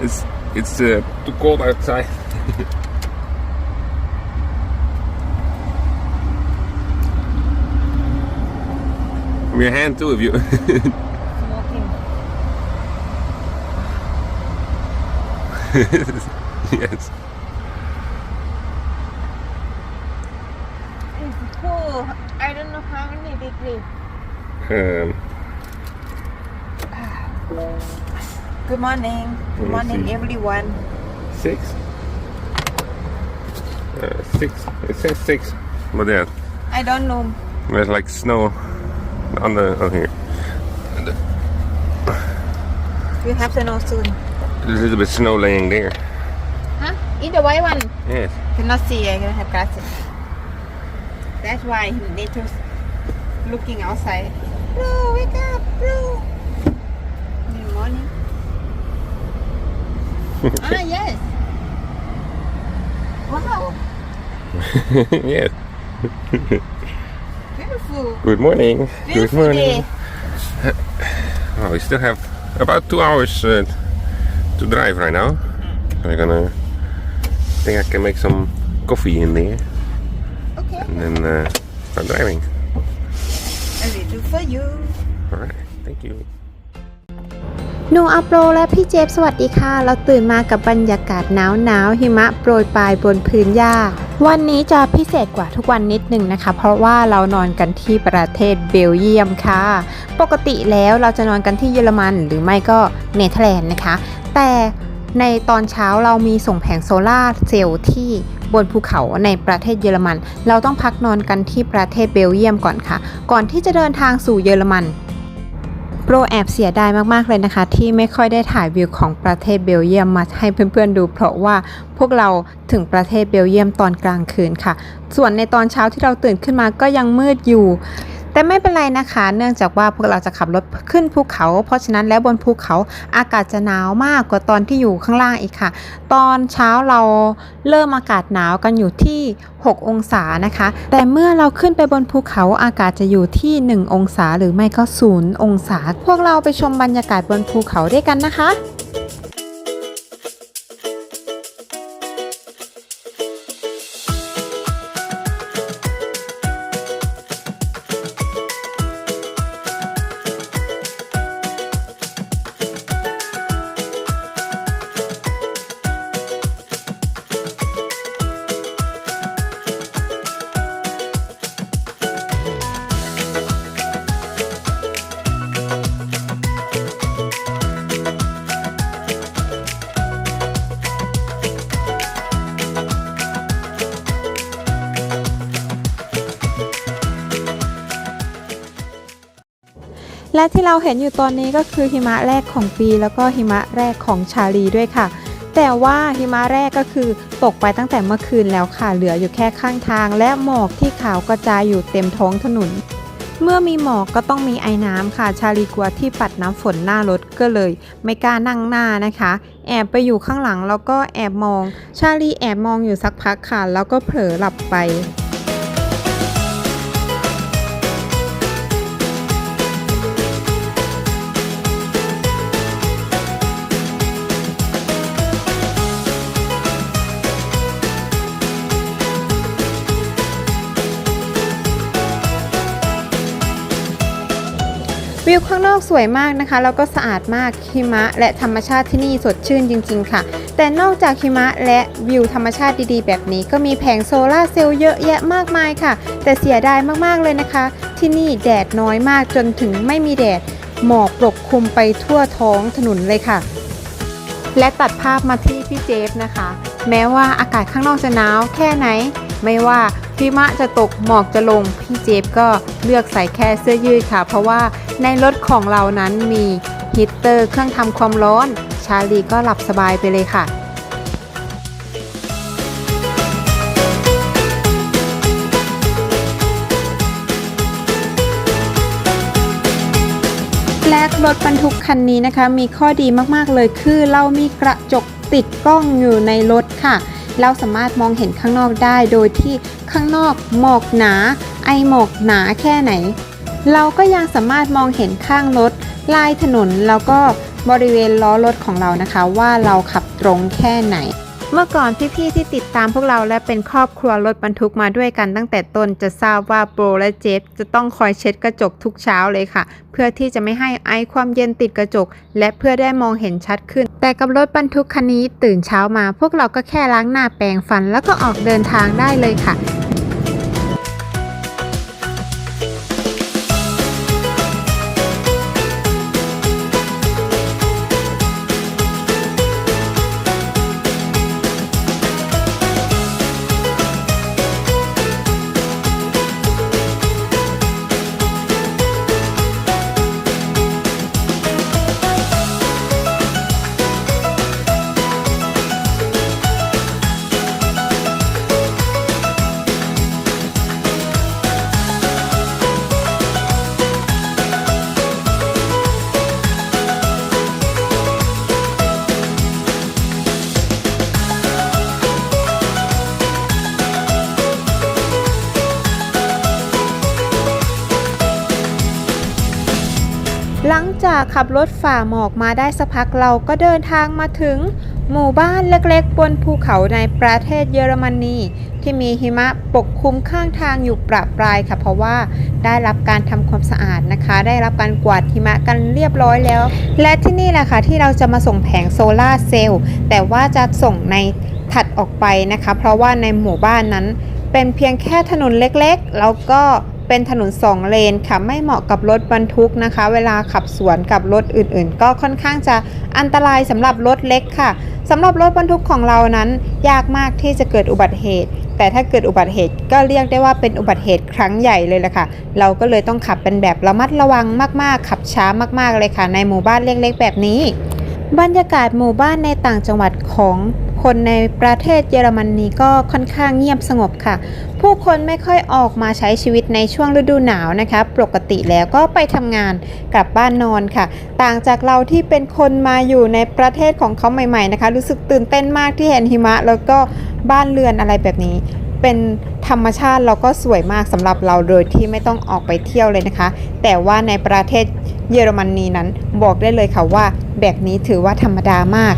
It's it's uh, too cold outside. From your hand too, if you. Yes. It's cool. I don't know how many degrees. Um, Good morning. Good morning, everyone. six. Uh, six. It says six, but yeah, I don't know. there's like snow on the on here. And We have to know soon. There's a little bit of snow laying there. Huh? In the white one. Yes. Cannot see. I have glasses. That's why he need to looking outside. Blue, wake up, Blue. Good morning. Ah, yes. Wow, yes. beautiful. Good morning. Good morning. day. Oh, we still have about two hours uh, to drive right now. We're gonna. I think I can make some coffee in there Okay. and then uh, start driving. I will do for you. All right. Thank you. หนูอัปโรและพี่เจฟสวัสดีค่ะ เราตื่นมากับบรรยากาศหนาวหนาวๆหิมะโปรยปลายบนพื้นหญ้า วันนี้จะพิเศษกว่าทุกวันนิดนึงนะคะ เพราะว่าเรานอนกันที่ประเทศเบลเยียมค่ะ ปกติแล้วเราจะนอนกันที่เยอรมันหรือไม่ก็เนเธอร์แลนด์นะคะ แต่ในตอนเช้าเรามีส่งแผงโซลาร์เซลล์ที่บนภูเขาในประเทศเยอรมัน เราต้องพักนอนกันที่ประเทศเบลเยียมก่อนค่ะ ก่อนที่จะเดินทางสู่เยอรมัน โปรแอบเสียดายมากๆเลยนะคะ ที่ไม่ค่อยได้ถ่ายวิวของประเทศเบลเยียมมาให้เพื่อนๆดู เพราะว่าพวกเราถึงประเทศเบลเยียมตอนกลางคืนค่ะ ส่วนในตอนเช้าที่เราตื่นขึ้นมาก็ยังมืดอยู่ แต่ไม่เป็นไรนะคะ เนื่องจากว่าพวกเราจะขับรถขึ้นภูเขา เพราะฉะนั้นแล้วบนภูเขาอากาศจะหนาวมากกว่าตอนที่อยู่ข้างล่างอีกค่ะ ตอนเช้าเราเริ่มอากาศหนาวกันอยู่ที่ 6 องศานะคะ แต่เมื่อเราขึ้นไปบนภูเขาอากาศจะอยู่ที่ 1 องศาหรือไม่ก็ 0 องศา พวกเราไปชมบรรยากาศบนภูเขาด้วยกันนะคะ ที่เราเห็นอยู่ตอนนี้ก็คือหิมะแรกของปี แล้วก็หิมะแรกของชาลีด้วยค่ะ แต่ว่าหิมะแรกก็คือตกไปตั้งแต่เมื่อคืนแล้วค่ะ เหลืออยู่แค่ข้างทาง และหมอกที่ขาวกระจายอยู่เต็มท้องถนน เมื่อมีหมอกก็ต้องมีไอ้น้ำค่ะ ชาลีกลัวที่ปัดน้ำฝนหน้ารถก็เลย ไม่กล้านั่งหน้านะคะ แอบไปอยู่ข้างหลังแล้วก็แอบมอง ชาลีแอบมองอยู่สักพักค่ะ แล้วก็เผลอหลับไป วิวข้างนอกสวยมากนะคะ แล้วก็สะอาดมากหิมะ และธรรมชาติที่นี่สดชื่นจริง ๆ ค่ะ แต่นอกจากหิมะและวิวธรรมชาติดีๆ แบบนี้ก็มีแผงโซลาร์เซลล์เยอะแยะมากมายค่ะ แต่เสียดายมากๆเลยนะคะ ที่นี่แดดน้อยมากจนถึงไม่มีแดดหมอกปกคลุมไปทั่วท้องถนนเลยค่ะ และตัดภาพมาที่พี่เจฟนะคะ แม้ว่าอากาศข้างนอกจะหนาวแค่ไหน ไม่ว่า หิมะจะตกหมอกจะลง พี่เจฟก็เลือกใส่แค่เสื้อยืดค่ะ เพราะว่าในรถของเรานั้นมีฮีตเตอร์เครื่องทำความร้อน ชาลีก็หลับสบายไปเลยค่ะและรถบรรทุกคันนี้นะคะ มีข้อดีมากๆเลยคือเรามีกระจกติดกล้องอยู่ในรถค่ะ เราสามารถมองเห็นข้างนอกได้โดยที่ ข้างนอกหมอกหนา ไอหมอกหนาแค่ไหน เราก็ยังสามารถมองเห็นข้างรถลายถนนแล้วก็บริเวณล้อรถของเรานะคะ ว่าเราขับตรงแค่ไหน เมื่อก่อนพี่ๆที่ติดตามพวกเราและเป็นครอบครัวรถบรรทุกมาด้วยกันตั้งแต่ต้นจะทราบว่าโปรและเจฟจะต้องคอยเช็ดกระจกทุกเช้าเลยค่ะ เพื่อที่จะไม่ให้ไอความเย็นติดกระจก และเพื่อได้มองเห็นชัดขึ้น แต่กับรถบรรทุกคันนี้ตื่นเช้ามา พวกเราก็แค่ล้างหน้าแปรงฟัน แล้วก็ออกเดินทางได้เลยค่ะาขับรถฝ่าหมอกมาได้สักพักเราก็เดินทางมาถึง หมู่บ้านเล็กๆ บนภูเขาในประเทศเยอรมนี ที่มีหิมะปกคลุมข้างทางอยู่ประปรายค่ะ เพราะว่าได้รับการทำความสะอาดนะคะ ได้รับการกวาดหิมะกันเรียบร้อยแล้ว และที่นี่แหละค่ะที่เราจะมาส่งแผงโซลาเซลล์แต่ว่าจะส่งในถัดออกไปนะคะ เพราะว่าในหมู่บ้านนั้นเป็นเพียงแค่ถนนเล็กๆ แล้วก็ เป็นถนน2เลนค่ะไม่เหมาะกับรถบรรทุกนะคะ เวลาขับสวนกับรถอื่นๆ ก็ค่อนข้างจะอันตรายสำหรับรถเล็กค่ะสำหรับรถบรรทุกของเรานั้น ยากมากที่จะเกิดอุบัติเหตุ แต่ถ้าเกิดอุบัติเหตุก็เรียกได้ว่าเป็นอุบัติเหตุครั้งใหญ่เลยแหละค่ะ เราก็เลยต้องขับเป็นแบบระมัดระวังมากๆ ขับช้ามากๆเลยค่ะ ในหมู่บ้านเล็กๆ แบบนี้ บรรยากาศหมู่บ้านในต่างจังหวัดของ คนในประเทศเยอรมนีก็ค่อนข้างเงียบสงบค่ะ ผู้คนไม่ค่อยออกมาใช้ชีวิตในช่วงฤดูหนาวนะคะ ปกติแล้วก็ไปทำงานกลับบ้านนอนค่ะ ต่างจากเราที่เป็นคนมาอยู่ในประเทศของเขาใหม่ ๆนะคะ รู้สึกตื่นเต้นมากที่เห็นหิมะ แล้วก็บ้านเรือนอะไรแบบนี้เป็นธรรมชาติเราก็สวยมากสำหรับเราโดยที่ไม่ต้องออกไปเที่ยวเลยนะคะ แต่ว่าในประเทศเยอรมนีนั้นบอกได้เลยค่ะว่า แบบนี้ถือว่าธรรมดามาก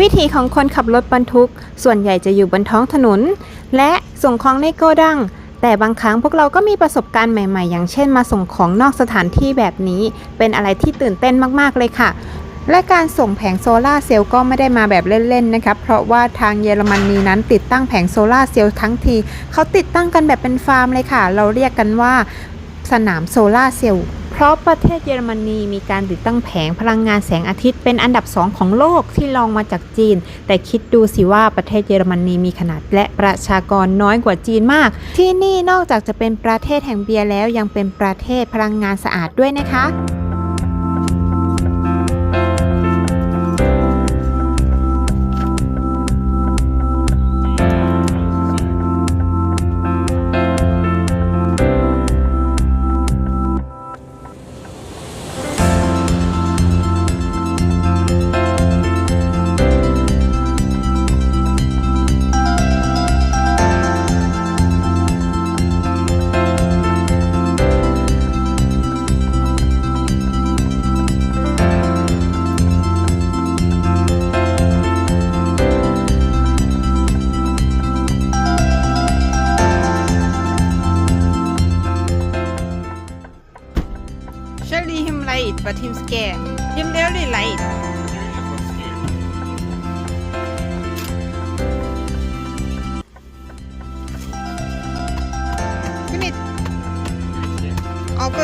วิถีของคนขับรถบรรทุก ส่วนใหญ่จะอยู่บนท้องถนน และส่งของในโกดัง แต่บางครั้งพวกเราก็มีประสบการณ์ใหม่ๆ อย่างเช่นมาส่งของนอกสถานที่แบบนี้ เป็นอะไรที่ตื่นเต้นมากๆเลยค่ะ และการส่งแผงโซลาร์เซลล์ก็ไม่ได้มาแบบเล่นๆนะครับ เพราะว่าทางเยอรมนีนั้นติดตั้งแผงโซลาร์เซลล์ทั้งทีเขาติดตั้งกันแบบเป็นฟาร์มเลยค่ะ เราเรียกกันว่า สนามโซลาร์เซลล์ ราะประเทศเยอรมนีมีการติดตั้งแผงพลังงานแสงอาทิตย์เป็นอันดับสองของโลกที่รองมาจากจีน แต่คิดดูสิว่าประเทศเยอรมนีมีขนาดและประชากรน้อยกว่าจีนมาก ที่นี่นอกจากจะเป็นประเทศแห่งเบียร์แล้วยังเป็นประเทศพลังงานสะอาดด้วยนะคะ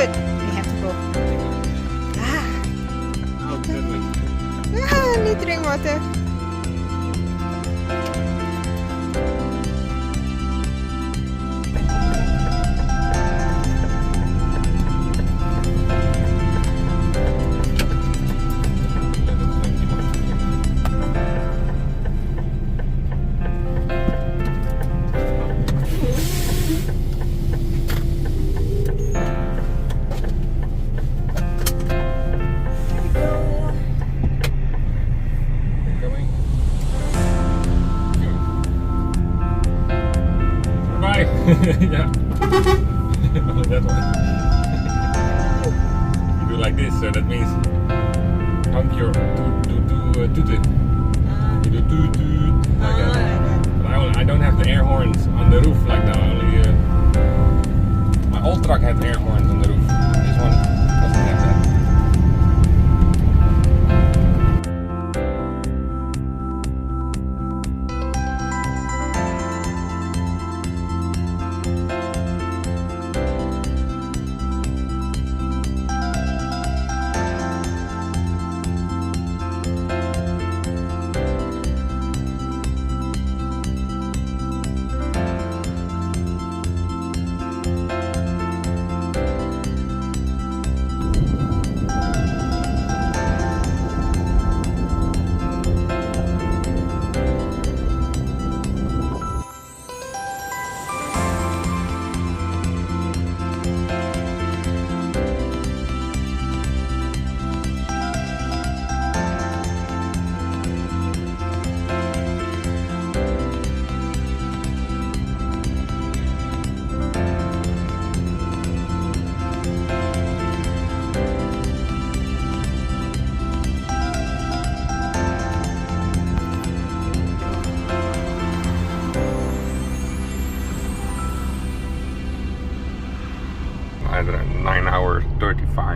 good. We have to go. Ah, ah need to drink water. yeah. That one. you do like this, so that means honk your toot toot toot uh, toot it. You do toot toot like. But I, I don't have the air horns on the roof like that. Only uh, my old truck had air horns on the roof.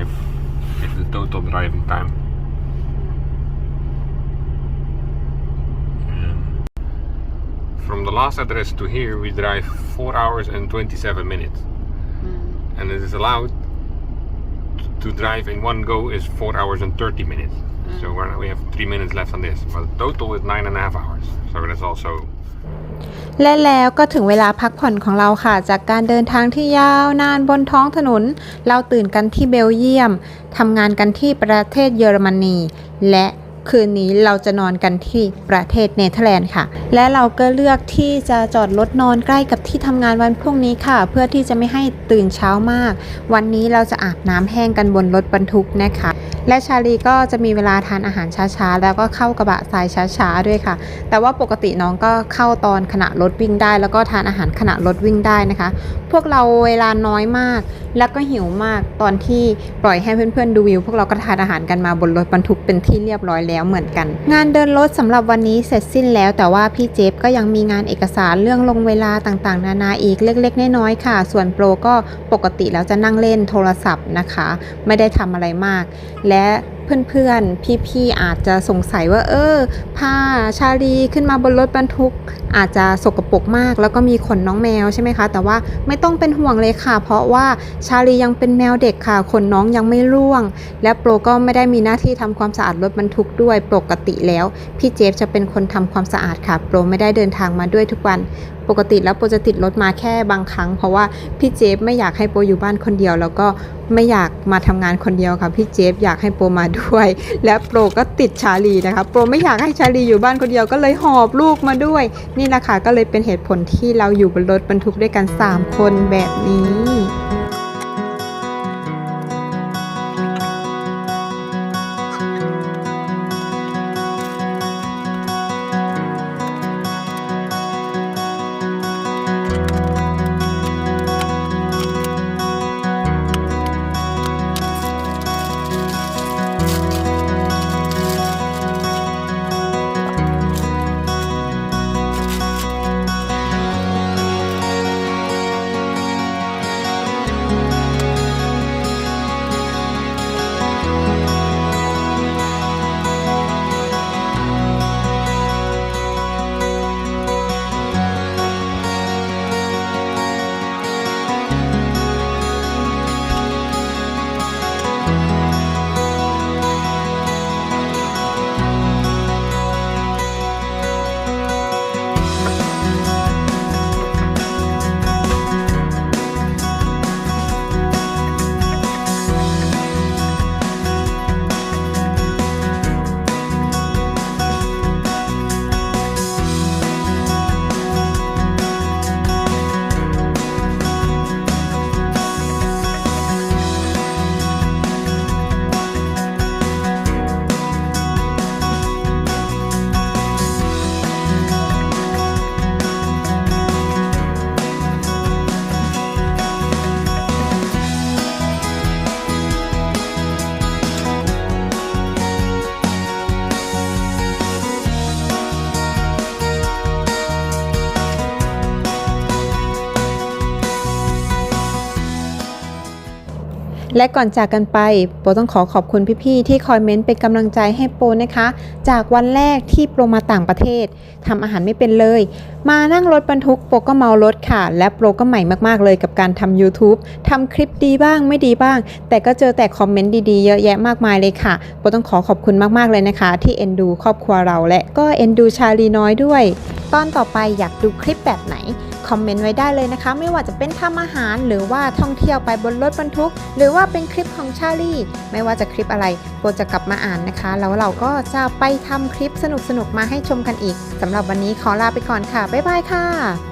35 is the total driving time. And From the last address to here, we drive 4 hours and 27 minutes. Hmm. And it is allowed to drive in one go is 4 hours and 30 minutes. So hmm. we're, we have 3 minutes left on this. But the total is 9.5 hours. So that's also และแล้วก็ถึงเวลาพักผ่อนของเราค่ะ จากการเดินทางที่ยาวนานบนท้องถนน เราตื่นกันที่เบลเยียมทำงานกันที่ประเทศเยอรมนี และ คืนนี้เราจะนอนกันที่ประเทศเนเธอร์แลนด์ค่ะ และเราก็เลือกที่จะจอดรถนอนใกล้กับที่ทำงานวันพรุ่งนี้ค่ะ เพื่อที่จะไม่ให้ตื่นเช้ามาก วันนี้เราจะอาบน้ำแห้งกันบนรถบรรทุกนะคะ และชาลีก็จะมีเวลาทานอาหารช้าๆ แล้วก็เข้ากระบะทรายช้าๆด้วยค่ะ แต่ว่าปกติน้องก็เข้าตอนขณะรถวิ่งได้ แล้วก็ทานอาหารขณะรถวิ่งได้นะคะ พวกเราเวลาน้อยมาก แล้วก็หิวมากตอนที่ปล่อยให้เพื่อนๆดูวิว พวกเราก็ทานอาหารกันมาบนรถบรรทุกเป็นที่เรียบร้อยแล้วเหมือนกัน งานเดินรถสำหรับวันนี้เสร็จสิ้นแล้ว แต่ว่าพี่เจฟก็ยังมีงานเอกสารเรื่องลงเวลาต่างๆ นานาอีกเล็กๆน้อยๆค่ะ ส่วนโปรก็ปกติแล้วจะนั่งเล่นโทรศัพท์นะคะ ไม่ได้ทำอะไรมาก และ เพื่อนๆ พี่ๆ อาจจะสงสัยว่า เออพาชาลีขึ้นมาบนรถบรรทุก อาจจะสกปรกมาก แล้วก็มีขนน้องแมวใช่ไหมคะ แต่ว่าไม่ต้องเป็นห่วงเลยค่ะ เพราะว่าชาลียังเป็นแมวเด็กค่ะ ขนน้องยังไม่ร่วง และโปรก็ไม่ได้มีหน้าที่ทำความสะอาดรถบรรทุกด้วยปกติแล้ว พี่เจฟจะเป็นคนทำความสะอาดค่ะ โปรไม่ได้เดินทางมาด้วยทุกวันปกติแล้วโปรจะติดรถมาแค่บางครั้ง เพราะว่าพี่เจฟไม่อยากให้โปรอยู่บ้านคนเดียว แล้วก็ไม่อยากมาทำงานคนเดียวค่ะพี่เจฟอยากให้โปรมาด้วย และโปรก็ติดชาลีนะคะโปรไม่อยากให้ชาลีอยู่บ้านคนเดียวก็เลยหอบลูกมาด้วย นี่นะคะก็เลยเป็นเหตุผลที่เราอยู่บนรถบรรทุกด้วยกัน 3 คนแบบนี้ และก่อนจากกันไป โปต้องขอขอบคุณพี่ๆที่คอยเม้นต์เป็นกำลังใจให้โปนะคะ จากวันแรกที่โปรมาต่างประเทศทำอาหารไม่เป็นเลย มานั่งรถบรรทุกโปก็เมารถค่ะ และโปรก็ใหม่มากๆเลยกับการทำ YouTube ทำคลิปดีบ้างไม่ดีบ้าง แต่ก็เจอแต่คอมเมนต์ดีๆเยอะแยะมากมายเลยค่ะโปต้องขอขอบคุณมากๆเลยนะคะ ที่เอ็นดูครอบครัวเราและก็เอ็นดูชาลีน้อยด้วย ตอนต่อไปอยากดูคลิปแบบไหน คอมเมนต์ไว้ได้เลยนะคะ ไม่ว่าจะเป็นทำอาหาร หรือว่าท่องเที่ยวไปบนรถบรรทุก หรือว่าเป็นคลิปของชาลีไม่ว่าจะคลิปอะไรโปรจะกลับมาอ่านนะคะ แล้วเราก็จะไปทำคลิปสนุกๆมาให้ชมกันอีกสำหรับวันนี้ขอลาไปก่อนค่ะบ๊ายบายค่ะ